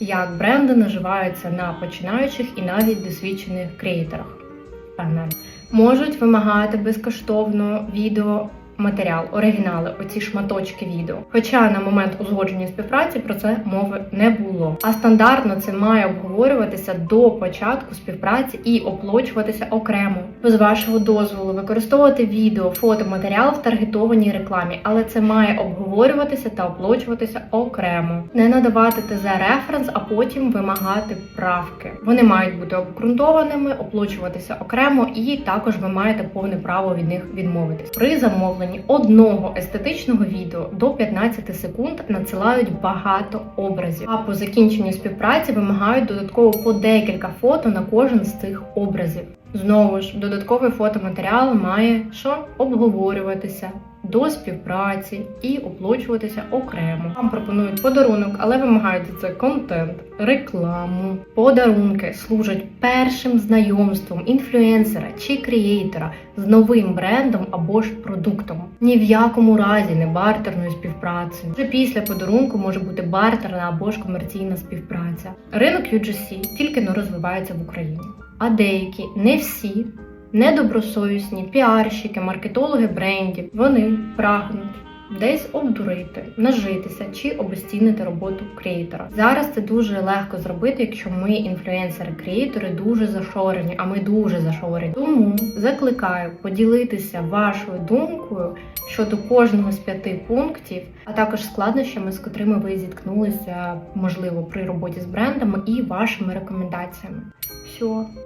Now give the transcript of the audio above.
як бренди наживаються на починаючих і навіть досвідчених креаторах. Можуть вимагати безкоштовно відео. Матеріал, оригінали, оці шматочки відео. Хоча на момент узгодження співпраці про це мови не було. А стандартно це має обговорюватися до початку співпраці і оплачуватися окремо. Без вашого дозволу використовувати відео, фото, матеріал в таргетованій рекламі, але це має обговорюватися та оплачуватися окремо. Не надавати ТЗ референс, а потім вимагати правки. Вони мають бути обґрунтованими, оплачуватися окремо, і також ви маєте повне право від них відмовитись. При замовленні одного естетичного відео до 15 секунд надсилають багато образів. А по закінченню співпраці вимагають додатково по декілька фото на кожен з цих образів. Знову ж, додатковий фотоматеріал має що обговорюватися до співпраці і оплачуватися окремо. Вам пропонують подарунок, але вимагають це контент, рекламу. Подарунки служать першим знайомством інфлюенсера чи креатора з новим брендом або ж продуктом. Ні в якому разі не бартерною співпрацею. Вже після подарунку може бути бартерна або ж комерційна співпраця. Ринок UGC тільки не розвивається в Україні, а деякі не всі недобросовісні піарщики, маркетологи брендів. Вони прагнуть десь обдурити, нажитися чи обезцінити роботу креатора. Зараз це дуже легко зробити, якщо ми інфлюенсери-креатори дуже зашорені, а ми дуже зашорені. Тому закликаю поділитися вашою думкою щодо кожного з п'яти пунктів, а також складнощами, з котрими ви зіткнулися, можливо, при роботі з брендами і вашими рекомендаціями. Все.